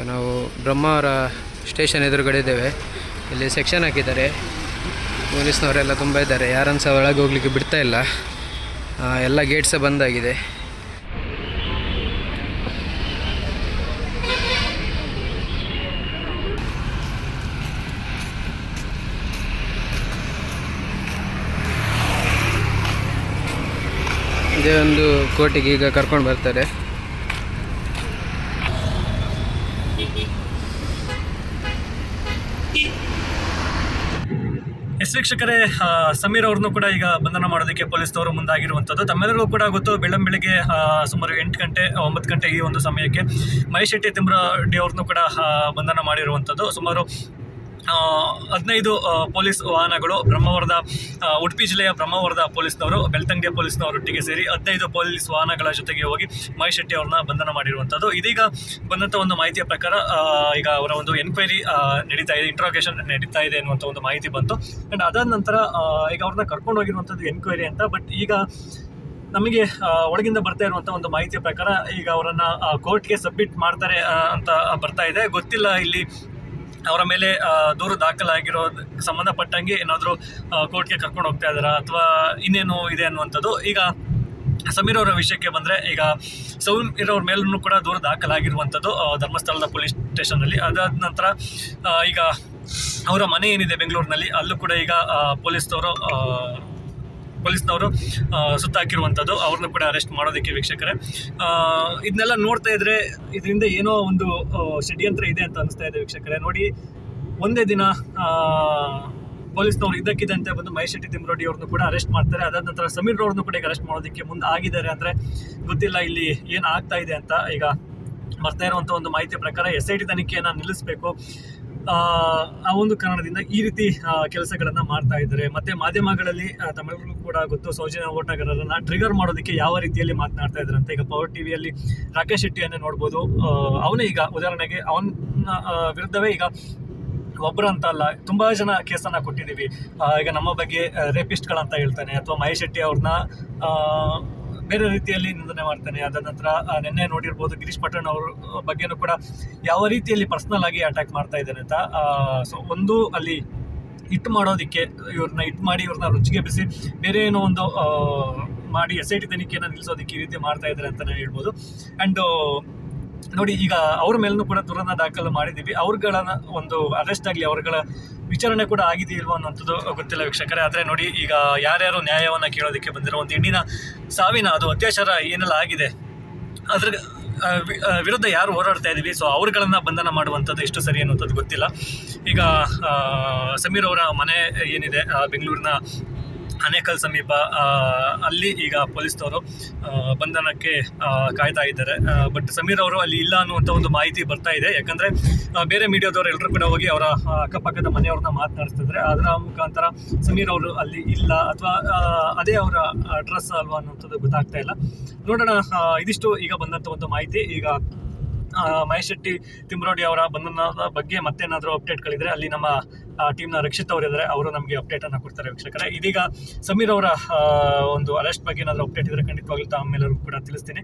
ಈಗ ಬ್ರಹ್ಮ ಅವರ ಸ್ಟೇಷನ್ ಎದುರುಗಡೆ ಇದ್ದೇವೆ. ಇಲ್ಲಿ ಸೆಕ್ಷನ್ ಹಾಕಿದ್ದಾರೆ. ಪೊಲೀಸ್ನವರೆಲ್ಲ ತುಂಬ ಇದ್ದಾರೆ. ಯಾರನ್ನು ಸಹ ಒಳಗೆ ಹೋಗ್ಲಿಕ್ಕೆ ಬಿಡ್ತಾ ಇಲ್ಲ. ಎಲ್ಲ ಗೇಟ್ ಸಹ ಬಂದಾಗಿದೆ. ಇದೇ ಒಂದು ಕೋರ್ಟಿಗೆ ಈಗ ಕರ್ಕೊಂಡು ಬರ್ತಾರೆ. ಎಸ್ ವೀಕ್ಷಕರೇ ಸಮೀರ್ ಅವ್ರನ್ನು ಕೂಡ ಈಗ ಬಂಧನ ಮಾಡೋದಕ್ಕೆ ಪೊಲೀಸ್ನವರು ಮುಂದಾಗಿರುವಂಥದ್ದು. ತಮ್ಮೆಲ್ಲರಿಗೂ ಕೂಡ ಗೊತ್ತು ಬೆಳ್ಳಂ ಬೆಳಿಗ್ಗೆ ಸುಮಾರು ಎಂಟು ಗಂಟೆ, ಒಂಬತ್ತು ಗಂಟೆ ಈ ಒಂದು ಸಮಯಕ್ಕೆ ಮಹೇಶ್ ಶೆಟ್ಟಿ ತಿಮ್ರಡಿ ಅವ್ರನ್ನು ಕೂಡ ಬಂಧನ ಮಾಡಿರುವಂಥದ್ದು. ಸುಮಾರು ಹದಿನೈದು ಪೊಲೀಸ್ ವಾಹನಗಳು ಬ್ರಹ್ಮವರದ ಉಡುಪಿ ಜಿಲ್ಲೆಯ ಬ್ರಹ್ಮವರದ ಪೊಲೀಸ್ನವರು ಬೆಳ್ತಂಗಡಿಯ ಪೊಲೀಸ್ನವರೊಟ್ಟಿಗೆ ಸೇರಿ ಹದಿನೈದು ಪೊಲೀಸ್ ವಾಹನಗಳ ಜೊತೆಗೆ ಹೋಗಿ ಮಹೇಶ್ ಶೆಟ್ಟಿ ಅವ್ರನ್ನ ಬಂಧನ ಮಾಡಿರುವಂಥದ್ದು. ಇದೀಗ ಬಂದಂಥ ಒಂದು ಮಾಹಿತಿಯ ಪ್ರಕಾರ ಈಗ ಅವರ ಒಂದು ಎನ್ಕ್ವೈರಿ ನಡೀತಾ ಇದೆ ಇಂಟ್ರೋಗೇಷನ್ ನಡೀತಾ ಇದೆ ಅನ್ನುವಂಥ ಒಂದು ಮಾಹಿತಿ ಬಂತು. ಆ್ಯಂಡ್ ಅದಾದ ನಂತರ ಈಗ ಅವ್ರನ್ನ ಕರ್ಕೊಂಡು ಹೋಗಿರುವಂಥದ್ದು ಎನ್ಕ್ವೈರಿ ಅಂತ ಬಟ್ ಈಗ ನಮಗೆ ಒಳಗಿಂದ ಬರ್ತಾ ಇರುವಂಥ ಒಂದು ಮಾಹಿತಿಯ ಪ್ರಕಾರ ಈಗ ಅವರನ್ನು ಕೋರ್ಟ್ಗೆ ಸಬ್ಮಿಟ್ ಮಾಡ್ತಾರೆ ಅಂತ ಬರ್ತಾ ಇದೆ. ಗೊತ್ತಿಲ್ಲ ಇಲ್ಲಿ ಅವರ ಮೇಲೆ ದೂರು ದಾಖಲಾಗಿರೋ ಸಂಬಂಧಪಟ್ಟಂಗೆ ಏನಾದರೂ ಕೋರ್ಟ್ಗೆ ಕರ್ಕೊಂಡು ಹೋಗ್ತಾ ಇದ್ದಾರಾ ಅಥವಾ ಇನ್ನೇನು ಇದೆ ಅನ್ನುವಂಥದ್ದು, ಈಗ ಸಮೀರ್ ಅವರ ವಿಷಯಕ್ಕೆ ಬಂದರೆ, ಈಗ ಸಮೀರ್ ಅವ್ರ ಮೇಲೂ ಕೂಡ ದೂರು ದಾಖಲಾಗಿರುವಂಥದ್ದು ಧರ್ಮಸ್ಥಳದ ಪೊಲೀಸ್ ಸ್ಟೇಷನಲ್ಲಿ ಅದಾದ ನಂತರ ಈಗ ಅವರ ಮನೆ ಏನಿದೆ ಬೆಂಗಳೂರಿನಲ್ಲಿ, ಅಲ್ಲೂ ಕೂಡ ಈಗ ಪೊಲೀಸ್ನವರು ಪೊಲೀಸ್ನವರು ಸುತ್ತಾಕಿರುವಂಥದ್ದು ಅವ್ರನ್ನ ಕೂಡ ಅರೆಸ್ಟ್ ಮಾಡೋದಕ್ಕೆ ವೀಕ್ಷಕರೇ. ಇದನ್ನೆಲ್ಲ ನೋಡ್ತಾ ಇದ್ರೆ ಇದರಿಂದ ಏನೋ ಒಂದು ಷಡ್ಯಂತ್ರ ಇದೆ ಅಂತ ಅನಿಸ್ತಾ ಇದೆ ವೀಕ್ಷಕರೇ. ನೋಡಿ, ಒಂದೇ ದಿನ ಪೊಲೀಸ್ನವ್ರು ಇದ್ದಕ್ಕಿದ್ದಂತೆ ಬಂದು ಮಹೇಶ್ ಶೆಟ್ಟಿ ತಿಮ್ರೋಡಿ ಅವ್ರನ್ನು ಕೂಡ ಅರೆಸ್ಟ್ ಮಾಡ್ತಾರೆ. ಅದಾದ ನಂತರ ಸಮೀರ್ ಅವ್ರನ್ನು ಕೂಡ ಅರೆಸ್ಟ್ ಮಾಡೋದಕ್ಕೆ ಮುಂದೆ ಆಗಿದ್ದಾರೆ ಅಂದರೆ ಗೊತ್ತಿಲ್ಲ ಇಲ್ಲಿ ಏನು ಆಗ್ತಾ ಇದೆ ಅಂತ. ಈಗ ಬರ್ತಾ ಇರುವಂಥ ಒಂದು ಮಾಹಿತಿ ಪ್ರಕಾರ ಎಸ್ ಐ ಟಿ ತನಿಖೆಯನ್ನು ನಿಲ್ಲಿಸಬೇಕು. ಆ ಒಂದು ಕಾರಣದಿಂದ ಈ ರೀತಿ ಕೆಲಸಗಳನ್ನು ಮಾಡ್ತಾ ಇದ್ದಾರೆ. ಮತ್ತೆ ಮಾಧ್ಯಮಗಳಲ್ಲಿ ತಮಿಳುಗಳು ಕೂಡ ಗೊತ್ತು, ಸೌಜನ್ಯ ಓಟಗಾರರನ್ನ ಟ್ರಿಗರ್ ಮಾಡೋದಕ್ಕೆ ಯಾವ ರೀತಿಯಲ್ಲಿ ಮಾತನಾಡ್ತಾ ಇದ್ದಾರೆ ಅಂತ. ಈಗ ಪವರ್ ಟಿವಿಯಲ್ಲಿ ರಾಕೇಶ್ ಶೆಟ್ಟಿಯನ್ನೇ ನೋಡ್ಬೋದು. ಅವನೇ ಈಗ ಉದಾಹರಣೆಗೆ ಅವನ ವಿರುದ್ಧವೇ ಈಗ ಒಬ್ಬರು ಅಂತ ಅಲ್ಲ, ತುಂಬಾ ಜನ ಕೇಸನ್ನ ಕೊಟ್ಟಿದ್ದೀವಿ. ಈಗ ನಮ್ಮ ಬಗ್ಗೆ ರೇಪಿಸ್ಟ್ಗಳಂತ ಹೇಳ್ತಾನೆ. ಅಥವಾ ಮಹೇಶ್ ಶೆಟ್ಟಿ ಅವ್ರನ್ನ ಬೇರೆ ರೀತಿಯಲ್ಲಿ ನಿಂದನೆ ಮಾಡ್ತಾನೆ. ಅದರ ನಂತರ ನಿನ್ನೆ ನೋಡಿರ್ಬೋದು ಗಿರೀಶ್ ಪಟ್ಟಣ್ ಅವ್ರ ಬಗ್ಗೆನೂ ಕೂಡ ಯಾವ ರೀತಿಯಲ್ಲಿ ಪರ್ಸ್ನಲ್ ಆಗಿ ಅಟ್ಯಾಕ್ ಮಾಡ್ತಾ ಇದ್ದಾನೆ ಅಂತ ಸೊ ಒಂದು ಅಲ್ಲಿ ಹಿಟ್ ಮಾಡೋದಕ್ಕೆ ಇವ್ರನ್ನ ಹಿಟ್ ಮಾಡಿ ಇವ್ರನ್ನ ರುಚಿಗೆ ಬಿಸಿ ಬೇರೆ ಏನೋ ಒಂದು ಮಾಡಿ ಎಸ್ ಐ ಟಿ ತನಿಖೆಯನ್ನು ನಿಲ್ಲಿಸೋದಕ್ಕೆ ಈ ರೀತಿ ಮಾಡ್ತಾ ಇದ್ದಾರೆ ಅಂತಲೇ ಹೇಳ್ಬೋದು. ಆ್ಯಂಡ್ ನೋಡಿ, ಈಗ ಅವ್ರ ಮೇಲೂ ಕೂಡ ದೂರನ್ನ ದಾಖಲು ಮಾಡಿದ್ದೀವಿ. ಅವ್ರಗಳನ್ನ ಒಂದು ಅರೆಸ್ಟ್ ಆಗಲಿ, ಅವ್ರಗಳ ವಿಚಾರಣೆ ಕೂಡ ಆಗಿದೆ ಇಲ್ವೋ ಅನ್ನೋಂಥದ್ದು ಗೊತ್ತಿಲ್ಲ ವೀಕ್ಷಕರೇ. ಆದರೆ ನೋಡಿ, ಈಗ ಯಾರ್ಯಾರು ನ್ಯಾಯವನ್ನು ಕೇಳೋದಕ್ಕೆ ಬಂದಿರೋ ಒಂದು ಹೆಣ್ಣಿನ ಸಾವಿನ, ಅದು ಅತ್ಯಾಚಾರ ಏನೆಲ್ಲ ಆಗಿದೆ, ಅದ್ರ ವಿರುದ್ಧ ಯಾರು ಹೋರಾಡ್ತಾ ಇದ್ದೀವಿ? ಸೊ ಅವ್ರುಗಳನ್ನು ಬಂಧನ ಮಾಡುವಂಥದ್ದು ಎಷ್ಟು ಸರಿ ಅನ್ನುವಂಥದ್ದು ಗೊತ್ತಿಲ್ಲ. ಈಗ ಸಮೀರ್ ಅವರ ಮನೆ ಏನಿದೆ ಬೆಂಗಳೂರಿನ ಆನೇಕಲ್ ಸಮೀಪ ಅಲ್ಲಿ ಈಗ ಪೊಲೀಸ್ನವರು ಬಂಧನಕ್ಕೆ ಕಾಯ್ತಾ ಇದ್ದಾರೆ. ಬಟ್ ಸಮೀರ್ ಅವರು ಅಲ್ಲಿ ಇಲ್ಲ ಅನ್ನುವಂಥ ಒಂದು ಮಾಹಿತಿ ಬರ್ತಾ ಇದೆ. ಯಾಕಂದರೆ ಬೇರೆ ಮೀಡಿಯಾದವರು ಎಲ್ಲರೂ ಕೂಡ ಹೋಗಿ ಅವರ ಅಕ್ಕಪಕ್ಕದ ಮನೆಯವ್ರನ್ನ ಮಾತನಾಡಿಸ್ತಿದ್ರೆ, ಅದರ ಮುಖಾಂತರ ಸಮೀರ್ ಅವರು ಅಲ್ಲಿ ಇಲ್ಲ ಅಥವಾ ಅದೇ ಅವರ ಅಡ್ರೆಸ್ ಅಲ್ವಾ ಅನ್ನುವಂಥದ್ದು ಗೊತ್ತಾಗ್ತಾ ಇಲ್ಲ. ನೋಡೋಣ ಇದಿಷ್ಟು ಈಗ ಬಂದಂಥ ಒಂದು ಮಾಹಿತಿ. ಈಗ ಮಹೇಶ್ ಶೆಟ್ಟಿ, ತಿಮ್ರೋಡಿ ಅವರ ಬಂಧನದ ಬಗ್ಗೆ ಮತ್ತೇನಾದರೂ ಅಪ್ಡೇಟ್ಗಳಿದ್ರೆ ಅಲ್ಲಿ ನಮ್ಮ ಟೀಮ್ನ ರಕ್ಷಿತ್ ಅವರು ಇದ್ದಾರೆ ಅವರು ನಮಗೆ ಅಪ್ಡೇಟನ್ನು ಕೊಡ್ತಾರೆ ವೀಕ್ಷಕರೇ. ಇದೀಗ ಸಮೀರ್ ಅವರ ಒಂದು ಅರೆಸ್ಟ್ ಬಗ್ಗೆ ಏನಾದರೂ ಅಪ್ಡೇಟ್ ಇದ್ದರೆ ಖಂಡಿತವಾಗ್ಲೂ ತಮ್ಮೆಲ್ಲರಿಗೂ ಕೂಡ ತಿಳಿಸ್ತೀನಿ.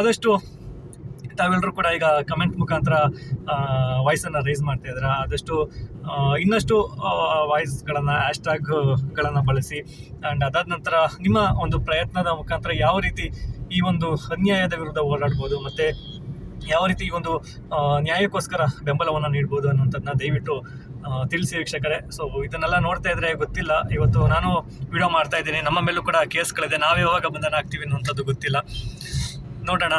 ಆದಷ್ಟು ತಾವೆಲ್ಲರೂ ಕೂಡ ಈಗ ಕಮೆಂಟ್ ಮುಖಾಂತರ ವಾಯ್ಸನ್ನು ರೈಸ್ ಮಾಡ್ತಾ ಇದ್ದಾರೆ. ಆದಷ್ಟು ಇನ್ನಷ್ಟು ವಾಯ್ಸ್ಗಳನ್ನು ಹ್ಯಾಶ್ಟ್ಯಾಗ್ಗಳನ್ನು ಬಳಸಿ. ಆ್ಯಂಡ್ ಅದಾದ ನಂತರ ನಿಮ್ಮ ಒಂದು ಪ್ರಯತ್ನದ ಮುಖಾಂತರ ಯಾವ ರೀತಿ ಈ ಒಂದು ಅನ್ಯಾಯದ ವಿರುದ್ಧ ಹೋರಾಡ್ಬೋದು, ಮತ್ತು ಯಾವ ರೀತಿ ಈ ಒಂದು ನ್ಯಾಯಕ್ಕೋಸ್ಕರ ಬೆಂಬಲವನ್ನು ನೀಡ್ಬೋದು ಅನ್ನುವಂಥದ್ದನ್ನ ದಯವಿಟ್ಟು ತಿಳಿಸಿ ವೀಕ್ಷಕರೇ. ಸೊ ಇದನ್ನೆಲ್ಲ ನೋಡ್ತಾ ಇದ್ರೆ ಗೊತ್ತಿಲ್ಲ. ಇವತ್ತು ನಾನು ವಿಡಿಯೋ ಮಾಡ್ತಾ ಇದ್ದೀನಿ. ನಮ್ಮ ಮೇಲೂ ಕೂಡ ಕೇಸ್ಗಳಿದೆ. ನಾವು ಯಾವಾಗ ಬಂಧನ ಆಗ್ತೀವಿ ಅನ್ನುವಂಥದ್ದು ಗೊತ್ತಿಲ್ಲ. ನೋಡೋಣ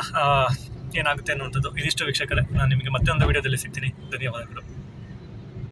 ಏನಾಗುತ್ತೆ ಅನ್ನುವಂಥದ್ದು. ಇದಿಷ್ಟು ವೀಕ್ಷಕರೇ. ನಾನು ನಿಮಗೆ ಮತ್ತೊಂದು ವಿಡಿಯೋದಲ್ಲಿ ಸಿಗ್ತೀನಿ. ಧನ್ಯವಾದಗಳು.